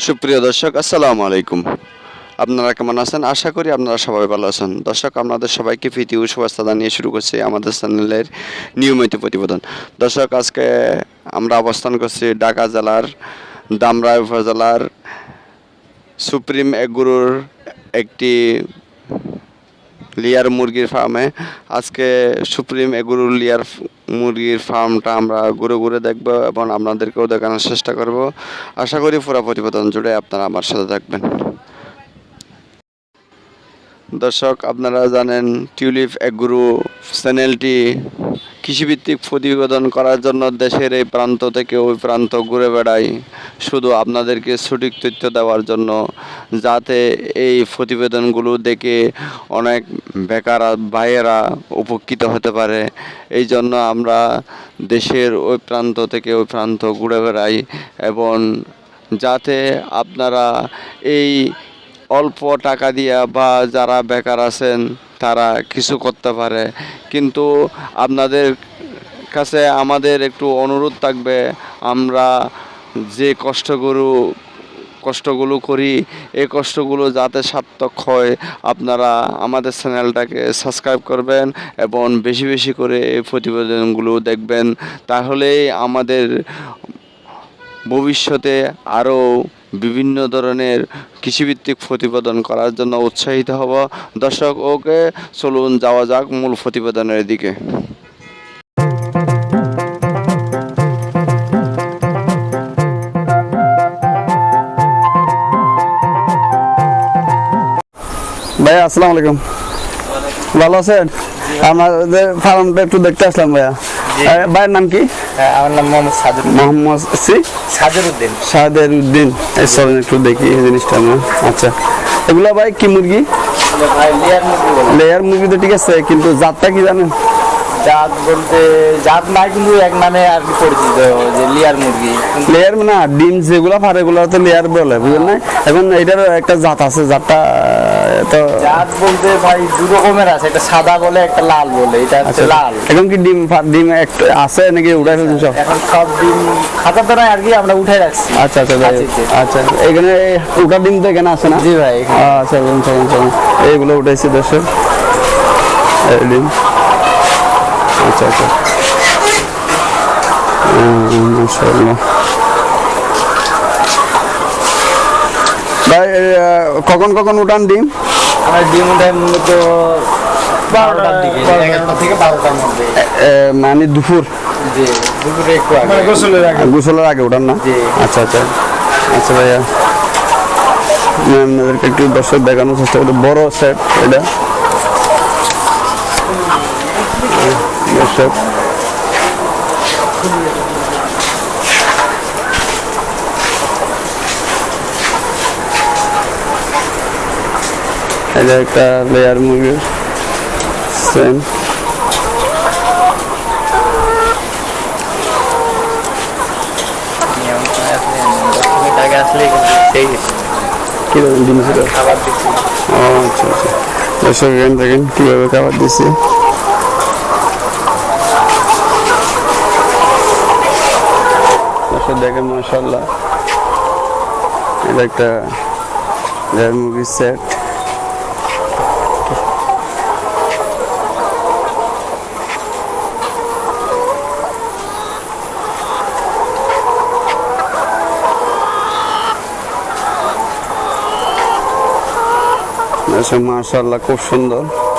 সুপ্রিয় দর্শক, আসসালামু আলাইকুম। আপনারা কেমন আছেন? আশা করি আপনারা সবাই ভালো আছেন। দর্শক, আপনাদের সবাইকে ফিতি ও শুভেচ্ছা জানিয়ে শুরু করছি আমাদের চ্যানেলের নিয়মিত প্রতিবেদন। দর্শক, আজকে আমরা অবস্থান করছি ঢাকা জেলার দামরা উপজেলার সুপ্রিম এগুরুর একটি লিয়ার মুরগির ফার্মে আজকে সুপ্রিম এগুরু লিয়ার মুরগির ফার্মটা আমরা ঘুরে ঘুরে দেখব এবং আপনাদেরকেও দেখানোর চেষ্টা করব। আশা করি পুরো প্রতিবেদন জুড়ে আপনারা আমার সাথে থাকবেন। দর্শক, আপনারা জানেন টিউলিপ এগুরু চ্যানেলটি কৃষিভিত্তিক প্রতিবেদন করার জন্য দেশের এই প্রান্ত থেকে ওই প্রান্ত ঘুরে বেড়াই, শুধু আপনাদেরকে সঠিক তথ্য দেওয়ার জন্য, যাতে এই প্রতিবেদনগুলো দেখে অনেক বেকার ভাইয়েরা উপকৃত হতে পারে। এই জন্য আমরা দেশের ওই প্রান্ত থেকে ওই প্রান্ত ঘুরে বেড়াই এবং যাতে আপনারা এই অল্প টাকা দিয়া বা যারা বেকার আছেন, তারা কিছু করতে পারে। কিন্তু আপনাদের কাছে আমাদের একটু অনুরোধ থাকবে, আমরা যে কষ্টগুলো কষ্টগুলো করি, এই কষ্টগুলো যাতে সার্থক হয়, আপনারা আমাদের চ্যানেলটাকে সাবস্ক্রাইব করবেন এবং বেশি বেশি করে এই প্রতিবেদনগুলো দেখবেন। তাহলেই আমাদের ভবিষ্যতে আরও বিভিন্ন ধরনের কৃষিভিত্তিক প্রতিবেদন করার জন্য উৎসাহিত হব। দর্শক ওকে চলুন যাওয়া যাক মূল প্রতিবেদনের দিকে। ভাইয়া আসসালামু আলাইকুম। ভালো আছেন? আমাদের ফার্মটা একটু দেখতে আসলাম ভাইয়া। ভাইয়ের নাম কি? আমার নাম মোহাম্মদ সাদুর মোহাম্মদ সি? সাজের উদ্দিন শাহেদের উদ্দিন এই চলেন একটু দেখি এই জিনিসটা আমরা আচ্ছা। এগুলা ভাই কি মুরগি? লিয়ার মুরগি তো ঠিক আছে কিন্তু জাতটা কি জানেন? জাত বলতে জাত নাই কিন্তু এক নামে আর কি পরিচিত যে লিয়ার মুরগি। লেয়ার না ডিম যেগুলা ফারে এগুলা তো লেয়ার বলে বুঝলেন না? এখন এটার একটা জাত আছে জাতটা তো জাত বলতে ভাই দু রকমের আছে একটা সাদা বলে একটা লাল বলে এটা হচ্ছে আচ্ছা। লাল। এখন কি ডিম ডিম একটা আছে নাকি উঠাই ফেলছেন সব? এখন সব ডিম খাতা তো আর কি আমরা উঠে রাখছি। আচ্ছা আচ্ছা হোক। আচ্ছা, আচ্ছা এখানে উঠার ডিম তো এখানে আছে না? জি ভাই। আচ্ছা চলুন চলুন চলুন এইগুলো উঠেছি দর্শক। এই ডিম। আচ্ছা আচ্ছা। মাশাআল্লাহ। ভাই কখন কখন উঠান ডিম? আমার ডিম উঠায় মূলত বারোটার দিকে এগারোটা থেকে বারোটার মধ্যে। মানে দুপুর? জি দুপুরে একটু আগে। গোসলের গোসলের আগে উঠান না? আচ্ছা আচ্ছা। আচ্ছা ভাইয়া। আপনাদেরকে একটু দর্শক দেখানোর চেষ্টা করি। বড় সেট এটা। দর্শক। এটা একটা লেয়ার মুরগির সেম আচ্ছা আচ্ছা। দেখেন কীভাবে খাবার দেখেন এটা একটা মুরগির সেট মাশাল্লাহ খুব সুন্দর।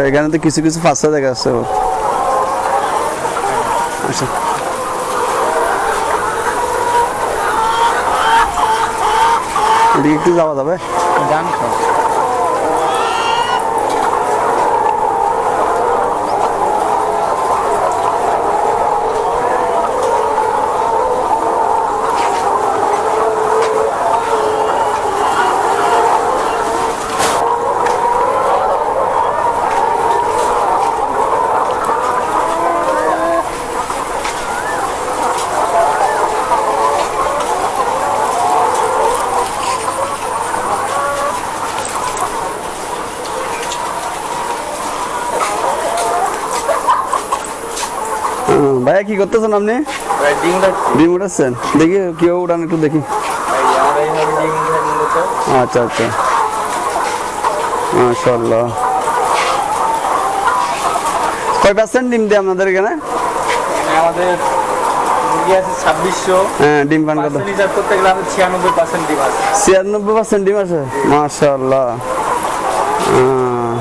এখানে তো কিছু কিছু ফাঁসা দেখা যাচ্ছে আচ্ছা। একটু যাওয়া যাবে? গান ভাইয়া কি করতেছেন আপনি? ডিম উঠাচ্ছেন? দেখি কেউ উঠান একটু দেখি। আচ্ছা আচ্ছা। মাশাল্লাহ কয় পার্সেন্ট ডিম দেয় আপনাদের এখানে? আমাদের হ্যাঁ ডিম পান কত? ছিয়ানব্বই পার্সেন্ট ডিম আছে। ছিয়ানব্বই পার্সেন্ট ডিম আছে মাশাল্লাহ আহ,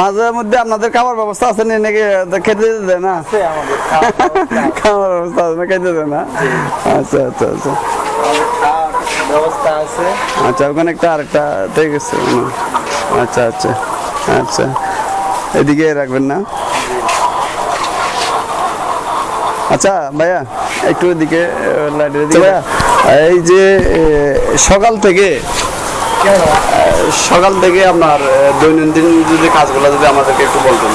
মাঝে মধ্যে আপনাদের খাবার ব্যবস্থা আছে নি? নাকি খেতে দেয় না। খাবার ব্যবস্থা আছে। না? খেতে দেয় না? আচ্ছা আচ্ছা আচ্ছা। ব্যবস্থা আছে আচ্ছা ওখানে একটা আরেকটা ঠিক আছে। আচ্ছা আচ্ছা আচ্ছা। এদিকে রাখবেন না? আচ্ছা ভাইয়া একটু এদিকে লাইটের দিকে ভাইয়া। এই যে সকাল থেকে সকাল থেকে আপনার দৈনন্দিন যদি কাজগুলো যদি আমাদেরকে একটু বলতেন।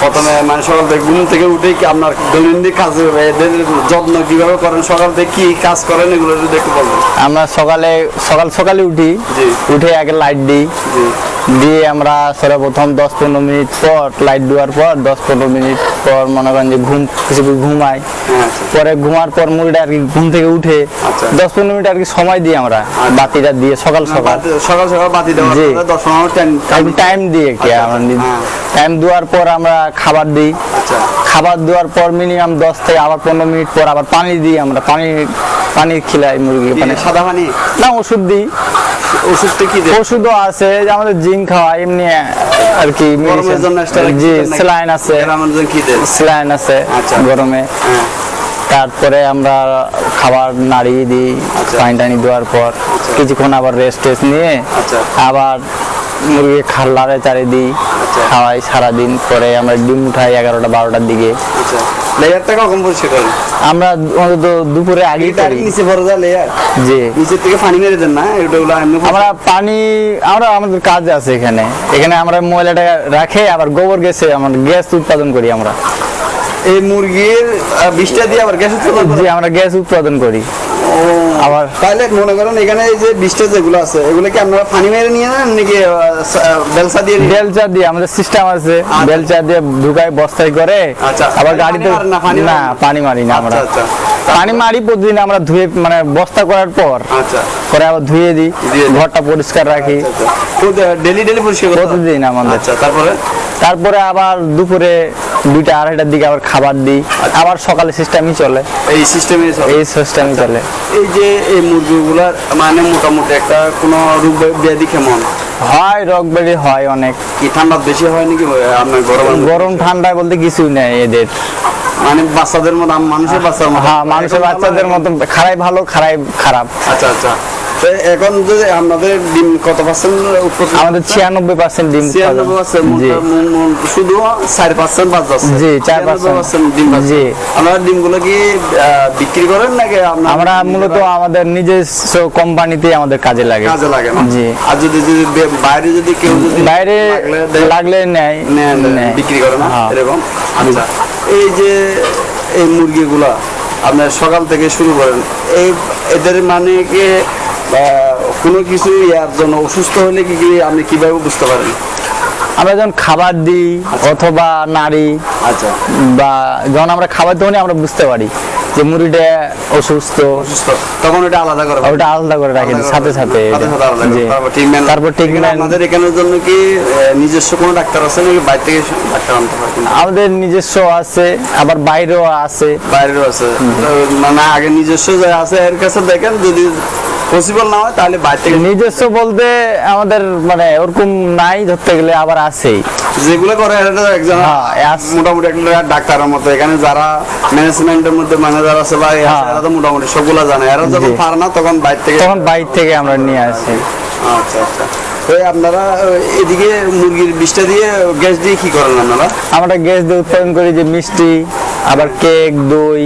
প্রথমে মানে সকাল থেকে ঘুম থেকে উঠে কি আপনার দৈনন্দিন কাজ এদের যত্ন কীভাবে করেন? সকাল থেকে কি কাজ করেন? এগুলো যদি একটু বলবেন আমরা সকালে সকাল সকালে উঠি। উঠে আগে লাইট দিই। দিয়ে আমরা সর্বপ্রথম দশ পনেরো মিনিট পর লাইট দেওয়ার পর দশ পনেরো মিনিট পর মনে করেন যে ঘুম কিছু ঘুমাই। আচ্ছা। পরে ঘুমার পর মুরগিটা আর কি ঘুম থেকে উঠে আচ্ছা। দশ পনেরো মিনিট আর কি সময় দিই আমরা বাতিটা দিয়ে সকাল সকাল। সকাল সকাল বাতি পনেরো টাইম টাইম দিয়ে কি আচ্ছা, আমরা আচ্ছা, হ্যাঁ। টাইম দেওয়ার পর আমরা খাবার দিই। আচ্ছা। খাবার দেওয়ার পর মিনিমাম দশ থেকে আবার পনেরো মিনিট পর আবার পানি দিই আমরা পানি পানি খিলাই মুরগি মানে সাদা পানি? না ওষুধ দিই। ওষুধটা কি ওষুধও আছে যে আমাদের জিঙ্ক খাওয়া এমনি আর কি জি স্যালাইন আছে। গ্রামের কি স্যালাইন আছে আচ্ছা। গরমে। হ্যাঁ। তারপরে আমরা খাবার নাড়িয়ে দিই আচ্ছা। পানি টানি দেওয়ার পর কিছুক্ষণ আবার রেস্ট টেস্ট নিয়ে আচ্ছা। আবার মুরগি খাল্লারে চারে দিই আচ্ছা। খাওয়াই সারাদিন পরে আমরা ডিম উঠাই এগারোটা বারোটার দিকে। আচ্ছা। লেয়ারটা কখন পরিষ্কার করেন? আমরা অন্তত দুপুরে আগেই করি। নিচে ভরে যায় লেয়ার? জি। নিচের থেকে পানি মেরে দেন না? এটা আমরা পানি আমরা আমাদের কাজ আছে এখানে। এখানে আমরা ময়লাটা রাখে আবার গোবর গ্যাসে আমরা গ্যাস উৎপাদন করি আমরা। এই মুরগির বিষটা দিয়ে আবার গ্যাস উৎপাদন করে? আমরা গ্যাস উৎপাদন করি। আবার তাহলে মনে করেন এখানে এই যে বিষটা যেগুলো আছে এগুলো কি আপনারা পানি মেরে নিয়ে নেন নাকি বেলসা দিয়ে বেলচা দিয়ে আমাদের সিস্টেম আছে বেলচা দিয়ে ঢুকায় বস্তায় করে আচ্ছা। আবার গাড়িতে পানি না? পানি মারি না আমরা আচ্ছা, আচ্ছা। পানি মারি প্রতিদিন আমরা ধুয়ে মানে বস্তা করার পর আচ্ছা। পরে আবার ধুয়ে দিই ঘরটা পরিষ্কার রাখি। ডেলি ডেলি পরিষ্কার প্রতিদিন আমাদের। আচ্ছা তারপরে? তারপরে আবার দুপুরে দুইটা আড়াইটার দিকে আবার খাবার দিই। আচ্ছা। আবার সকালে সিস্টেমই চলে। এই সিস্টেমে এই সিস্টেমই চলে। এই যে এই মুরগিগুলার মানে মোটামুটি একটা কোনো রোগ ব্যাধি কেমন? হয় রোগ ব্যাধি হয় অনেক। কি ঠান্ডা বেশি হয় নাকি আপনার গরম গরম ঠান্ডায় বলতে কিছুই নেই এদের। মানে বাচ্চাদের মতো মানুষের বাচ্চার মতো। হ্যাঁ মানুষের বাচ্চাদের মতন খারাই ভালো খারাই খারাপ। আচ্ছা আচ্ছা। এখন যে আপনাদের ডিম কত পার্সেন্ট আমাদের ছিয়ানব্বই পার্সেন্ট ডিম ছিয়ানব্বই শুধু চার পার্সেন্ট বাদ জি, চার 96% ডিম জি। আপনারা ডিমগুলো কি বিক্রি করেন নাকি আমরা মূলত আমাদের নিজস্ব কোম্পানিতে আমাদের কাজে লাগে। কাজে লাগে জি। আর যদি যদি বাইরে যদি কেউ যদি বাইরে লাগলে নেয়। বিক্রি করে না? হ্যাঁ। এরকম? আচ্ছা। এই যে এই মুরগিগুলা আপনার সকাল থেকে শুরু করেন এই এদের মানে কি কোনো কিছু ইয়ার জন্য অসুস্থ হলে কি কি আপনি কীভাবে বুঝতে পারেন? আমরা যখন খাবার দিই অথবা নারী আচ্ছা। বা যখন আমরা খাবার দেবো আমরা বুঝতে পারি। যে মুড়িটা অসুস্থ তখন ওটা আলাদা করে ওটা আলাদা করে রাখেন সাথে সাথে তারপর ট্রিটমেন্ট আপনাদের এখানের জন্য কি নিজস্ব কোনো ডাক্তার আছে নাকি? বাইরে থেকে ডাক্তার আনতে হয় আমাদের নিজস্ব আছে আবার বাইরেও আছে। বাইরেও আছে। মানে আগে নিজস্ব যা আছে এর কাছে দেখেন যদি পসিবল না হয় তাহলে বাইরে থেকে নিজস্ব বলতে আমাদের মানে ওরকম নাই ধরতে গেলে আবার আছেই। যেগুলো করে এটা একজন হ্যাঁ, মোটামুটি একটা ডাক্তারের মতো। এখানে যারা ম্যানেজমেন্টের মধ্যে ম্যানেজার আছে বা হ্যাঁ। এরা তো মোটামুটি সবগুলা জানে। এরা যখন। পারে না তখন বাইরে থেকে তখন বাইরে থেকে আমরা নিয়ে আসি। আচ্ছা আচ্ছা। তো আপনারা এদিকে মুরগির বিষটা দিয়ে গ্যাস দিয়ে কি করেন আপনারা? আমরা গ্যাস দিয়ে উৎপাদন করি যে মিষ্টি আবার কেক দই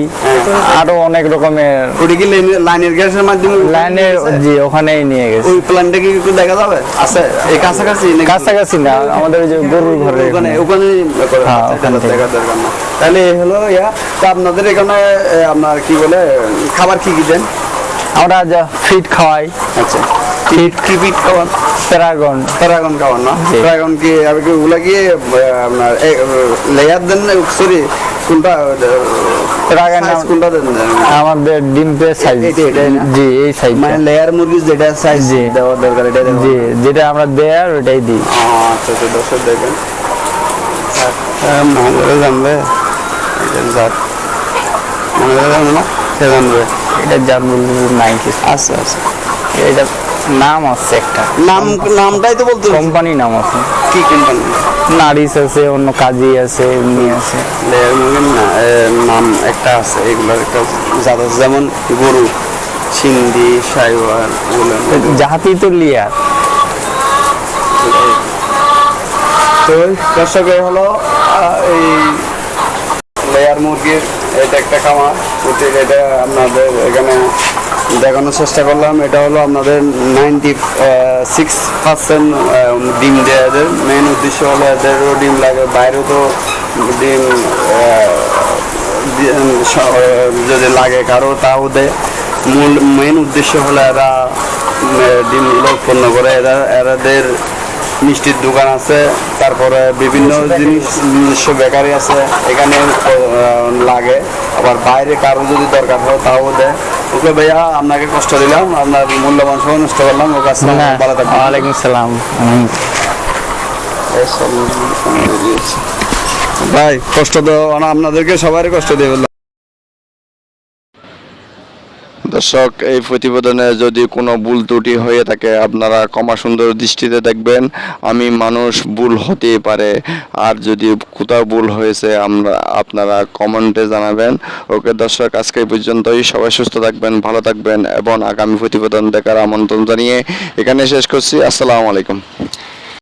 আরও অনেক রকমের ওটা কি লাইনের- গ্যাসের মাধ্যমে লাইনের জি ওখানেই নিয়ে গেছি। ওই প্ল্যানটা কি একটু দেখা যাবে? আছে? এই কাছাকাছি কাছাকাছি না আমাদের ওই যে গরুর ঘরে ওখানে ওখানে হ্যাঁ, ওখান দেখা- দরকার না। তাহলে এই হলো ইয়া। তো আপনাদের এখানে আপনার কি বলে খাবার কি কি দেন? আমরা যা ফিট খাওয়াই। আচ্ছা। ফিট কি ফিট খাওয়ান? প্যারাগন। প্যারাগন খাওয়ান না? প্যারাগন কি আপনি কি ওগুলা কি আপনার লেয়ার দেন সরি কোনটা প্যারাগন কোনটা দেন আমাদের সাইজ এটা- এটাই না? জি এই সাইজ মানে লেয়ার মুরগি যেটা সাইজ জি। দেওয়ার দরকার এটা জি যেটা আমরা দেয় আর ওটাই দিই আচ্ছা আচ্ছা দর্শক দেখেন। জানবে। এটা জাত। মহাজারে জানবে না? সে জানবে। এটা যার বলতে নাই কিছু আচ্ছা আচ্ছা। এটা নাম আছে একটা। নাম নামটাই তো বলতে। কোম্পানি নাম আছে। কি কোম্পানি? নারিস আছে অন্য কাজী আছে এমনি আছে। নাম একটা আছে এগুলোর একটা জাত আছে। যেমন গরু সিন্ধি সাইওয়াল এগুলো। জাহাতি তো লিয়ার। তো দর্শক এই হলো এই লেয়ার মুরগির এটা একটা খামার। এটা আপনাদের এখানে দেখানোর চেষ্টা করলাম। এটা হলো আপনাদের নাইনটি সিক্স পার্সেন্ট ডিম দেয় এদের। মেন উদ্দেশ্য হলো এদেরও ডিম লাগে। বাইরেও তো ডিম যদি লাগে কারও, তাও দেয় মূল মেন উদ্দেশ্য হলো এরা ডিমগুলো উৎপন্ন করে। এরা, এরাদের মিষ্টির দোকান আছে তারপরে বিভিন্ন জিনিস নিজস্ব বেকারি আছে এখানে লাগে। আবার বাইরে কারও যদি দরকার হয় তাও দেয়। ওকে ভাইয়া আপনাকে কষ্ট দিলাম আপনার মূল্যবান সময় নষ্ট করলাম ওকে আসসালাম ওয়ালাইকুম সালাম ভাই কষ্ট তো আপনাদেরকে সবারই কষ্ট দিয়ে দর্শক, এই প্রতিবেদনে যদি কোনো ভুল ত্রুটি হয়ে থাকে, আপনারা ক্ষমা সুন্দর দৃষ্টিতে দেখবেন, আমি মানুষ ভুল হতেই পারে। আর যদি কোথাও ভুল হয়েছে, আমরা, আপনারা কমেন্টে জানাবেন। ওকে দর্শক, আজকে পর্যন্তই। সবাই সুস্থ থাকবেন, ভালো থাকবেন এবং আগামী প্রতিবেদন দেখার আমন্ত্রণ জানিয়ে এখানে শেষ করছি। আসসালামু আলাইকুম।